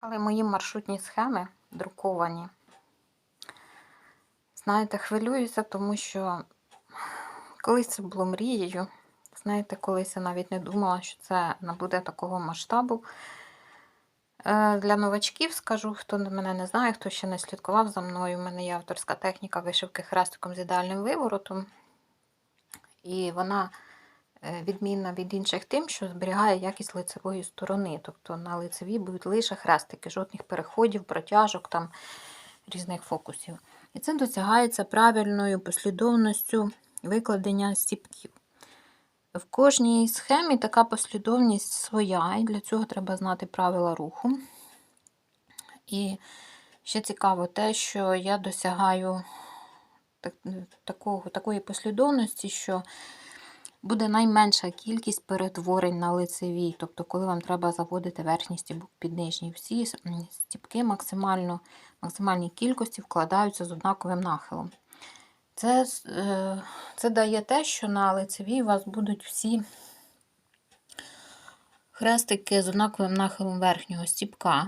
Але мої маршрутні схеми друковані. Знаєте, хвилююся, тому що колись це було мрією. Знаєте, колись я навіть не думала, що це набуде такого масштабу. Е, Для новачків скажу, хто мене не знає, хто ще не слідкував за мною. У мене є авторська техніка вишивки хрестиком з ідеальним виворотом. І вона відмінна від інших тим, що зберігає якість лицевої сторони. Тобто на лицевій будуть лише хрестики, жодних переходів, протяжок, там, різних фокусів. І це досягається правильною послідовністю викладення стіпків. В кожній схемі така послідовність своя, і для цього треба знати правила руху. І ще цікаво те, що я досягаю так, такого, такої послідовності, що буде найменша кількість перетворень на лицевій. Тобто, коли вам треба заводити верхній стібок під нижній, всі стібки максимально, максимальній кількості вкладаються з однаковим нахилом. Це, е, це дає те, що на лицевій у вас будуть всі хрестики з однаковим нахилом верхнього стібка.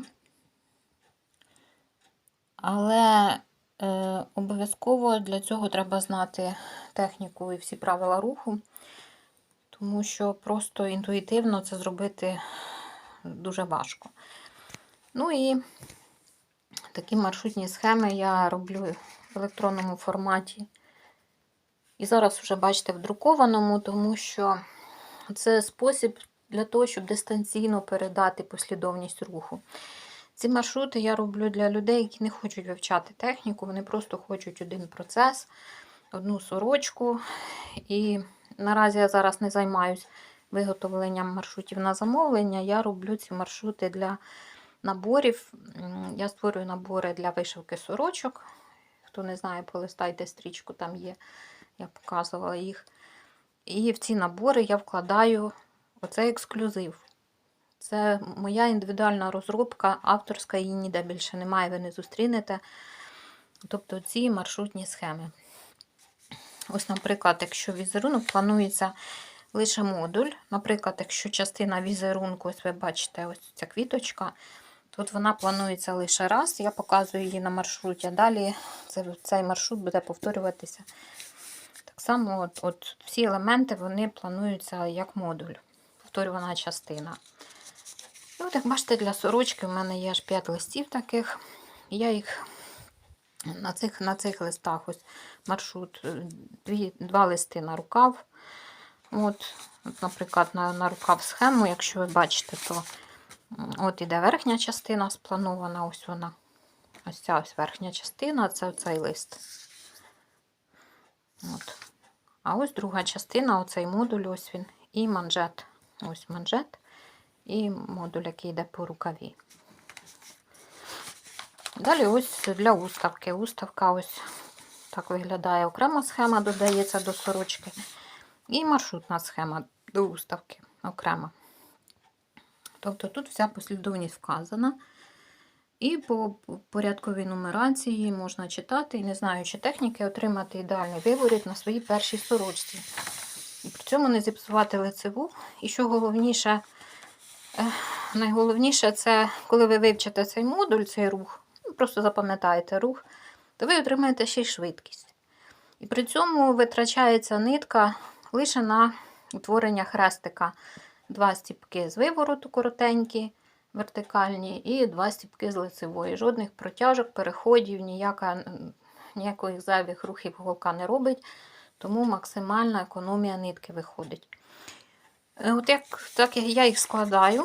Але обов'язково для цього треба знати техніку і всі правила руху, тому що просто інтуїтивно це зробити дуже важко. Ну і такі маршрутні схеми я роблю в електронному форматі. І зараз вже бачите в друкованому, тому що це спосіб для того, щоб дистанційно передати послідовність руху. Ці маршрути я роблю для людей, які не хочуть вивчати техніку, вони просто хочуть один процес, одну сорочку. І наразі я зараз не займаюся виготовленням маршрутів на замовлення. Я роблю ці маршрути для наборів. Я створюю набори для вишивки сорочок. Хто не знає, полистайте стрічку, там є, я показувала їх. І в ці набори я вкладаю оцей ексклюзив. Це моя індивідуальна розробка, авторська її ніде більше немає, ви не зустрінете. Тобто ці маршрутні схеми. Ось, наприклад, якщо візерунок планується лише модуль. Наприклад, якщо частина візерунку, ось ви бачите, ось ця квіточка, тут вона планується лише раз. Я показую її на маршруті, а далі цей маршрут буде повторюватися. Так само, от, от всі елементи вони плануються як модуль, повторювана частина. І от, як бачите, для сорочки в мене є аж 5 листів таких. Я їх на цих на цих листах ось маршрут, дві, два листи на рукав. От, от Наприклад, на на рукав схему, якщо ви бачите, то от іде верхня частина спланована, ось вона. Ось ця ось верхня частина це цей лист. От. А ось друга частина, оцей модуль, ось він, і манжет. Ось манжет і модуль, який йде по рукаві. Далі ось для уставки. Уставка ось так виглядає окрема схема, додається до сорочки. І маршрутна схема до уставки окрема. Тобто тут вся послідовність вказана. І по порядковій нумерації можна читати, і не знаючи техніки, отримати ідеальний виворіт на своїй першій сорочці. І при цьому не зіпсувати лицеву. І що головніше, найголовніше, це коли ви вивчите цей модуль, цей рух, ну, просто запам'ятаєте рух, то ви отримаєте ще й швидкість. І при цьому витрачається нитка лише на утворення хрестика. Два стіпки з вивороту коротенькі, вертикальні, і два стіпки з лицевої. Жодних протяжок, переходів, ніяка, ніяких зайвих рухів голка не робить, тому максимальна економія нитки виходить. От як так я їх складаю,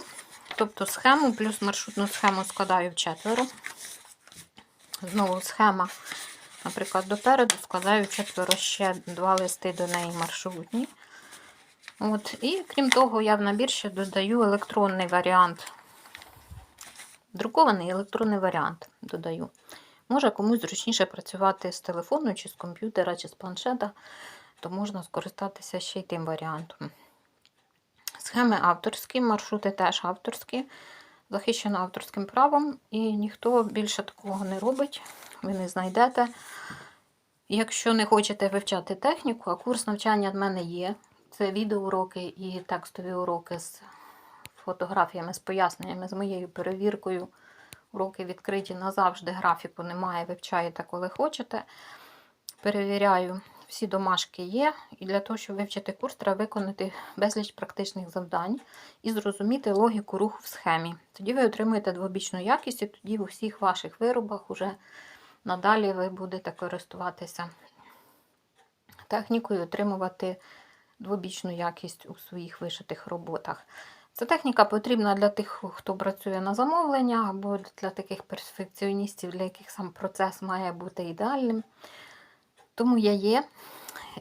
тобто схему плюс маршрутну схему складаю в четверо. Знову схема, наприклад, допереду складаю в четверо ще два листи до неї маршрутні. От, І крім того, я в набір ще додаю електронний варіант. Друкований електронний варіант додаю. Може комусь зручніше працювати з телефону, чи з комп'ютера, чи з планшета, то можна скористатися ще й тим варіантом. Схеми авторські, маршрути теж авторські, захищено авторським правом, і ніхто більше такого не робить, ви не знайдете. Якщо не хочете вивчати техніку, а курс навчання в мене є. Це відеоуроки і текстові уроки з фотографіями, з поясненнями, з моєю перевіркою уроки відкриті назавжди, графіку немає, вивчаєте, коли хочете. Перевіряю, всі домашки є. І для того, щоб вивчити курс, треба виконати безліч практичних завдань і зрозуміти логіку руху в схемі. Тоді ви отримуєте двобічну якість, і тоді в усіх ваших виробах уже надалі ви будете користуватися технікою, отримувати двобічну якість у своїх вишитих роботах. Ця техніка потрібна для тих, хто працює на замовлення, або для таких перфекціоністів, для яких сам процес має бути ідеальним. Тому я є.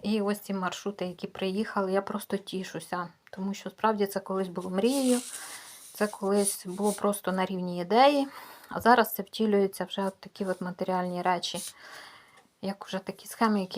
І ось ці маршрути, які приїхали, я просто тішуся, тому що справді це колись було мрією, це колись було просто на рівні ідеї, а зараз це втілюється вже от такі от матеріальні речі, як вже такі схеми, які